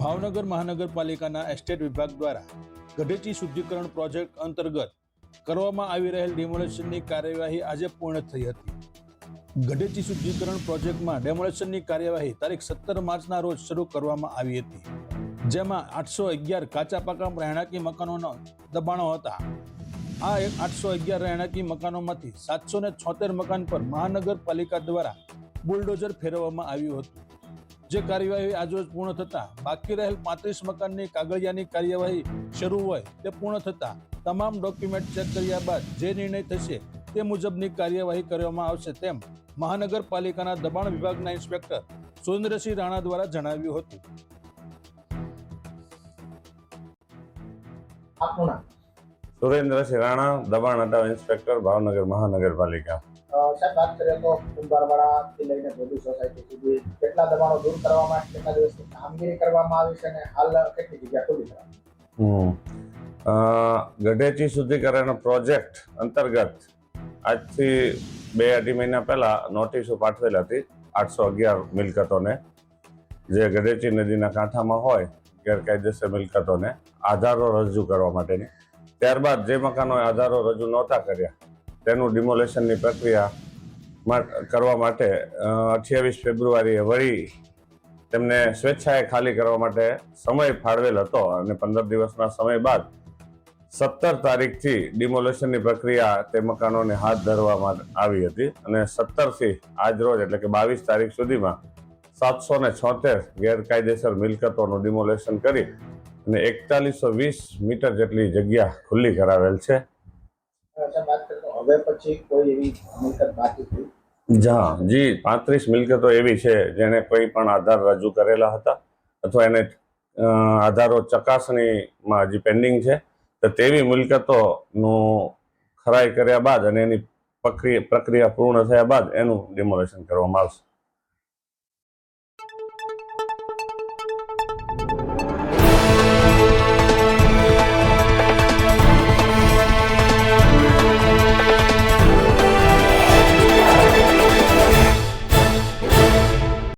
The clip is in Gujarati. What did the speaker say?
ભાવનગર મહાનગરપાલિકાના એસ્ટેટ વિભાગ દ્વારા ગઢેચી શુદ્ધિકરણ પ્રોજેક્ટ અંતર્ગત કરવામાં આવી રહેલ ડિમોલેશનની કાર્યવાહી આજે પૂર્ણ થઈ હતી. ગઢેચી શુદ્ધિકરણ પ્રોજેક્ટમાં ડેમોલેશનની કાર્યવાહી તારીખ સત્તર માર્ચના રોજ શરૂ કરવામાં આવી હતી. જેમાં આઠસો અગિયાર કાચા પાકા રહેણાંકી મકાનોના દબાણો હતા. આ એક આઠસો અગિયાર રહેણાંકી મકાનોમાંથી સાતસો ને છોતેર મકાન પર મહાનગરપાલિકા દ્વારા બુલડોઝર ફેરવવામાં આવ્યું હતું. જે કાર્યવાહી આજરોજ પૂર્ણ થતા બાકી રહેલ પાંત્રીસ મકાનની કાગળિયાની કાર્યવાહી શરૂ હોય તે પૂર્ણ થતા તમામ ડોક્યુમેન્ટ ચેક કર્યા બાદ જે નિર્ણય થશે તે મુજબની કાર્યવાહી કરવામાં આવશે તેમ મહાનગરપાલિકાના દબાણ વિભાગના ઇન્સ્પેક્ટર સુરેન્દ્રસિંહ રાણા દ્વારા જણાવ્યું હતું. સુરેન્દ્રસિંહ રાણા દબાણ હટાવ ઇન્સ્પેક્ટર ભાવનગર મહાનગરપાલિકા. સાહેબ, વાત કરીએ તો કુંભારવાડાથી લઈને ગોધુ સોસાયટી સુધી કેટલા દબાણો દૂર કરવામાં કેટલા દિવસની કામગીરી કરવામાં આવી છે અને હાલ કેટલી જગ્યા ખુલ્લી ગઢેચી શુદ્ધિકરણ પ્રોજેક્ટ અંતર્ગત આજથી બે અઢી મહિના પહેલા નોટિસો પાઠવેલ હતી આઠસો અગિયાર મિલકતોને. જે ગઢેચી નદીના કાંઠામાં હોય, ગેરકાયદેસર મિલકતોને આધારો રજૂ કરવા માટેની. ત્યારબાદ જે મકાનોએ આધારો રજૂ નહોતા કર્યા તેનું ડિમોલેશનની પ્રક્રિયા કરવા માટે અઠ્યાવીસ ફેબ્રુઆરીએ વળી તેમને સ્વેચ્છાએ ખાલી કરવા માટે સમય ફાળવેલ હતો અને પંદર દિવસના સમય બાદ સત્તર તારીખથી ડિમોલેશનની પ્રક્રિયા તે મકાનોને હાથ ધરવામાં આવી હતી અને સત્તરથી આજ રોજ એટલે કે બાવીસ તારીખ સુધીમાં સાતસો ને છોતેર ગેરકાયદેસર મિલકતોનું ડિમોલેશન કરી અને એકતાલીસો વીસ મીટર જેટલી જગ્યા ખુલ્લી કરાવેલ છે. હવે પછી કોઈ એવી મિલકત બાકી થઈ? જા, જી, પાંત્રીસ મિલકતો એવી છે જેને કોઈ પણ આધાર રજૂ કરેલા હતા અથવા એને આધારો ચકાસણીમાં હજી પેન્ડિંગ છે. તો તેવી મિલકતોનું ખરાઈ કર્યા બાદ અને એની પ્રક્રિયા પ્રક્રિયા પૂર્ણ થયા બાદ એનું ડિમોલેશન કરવામાં આવશે.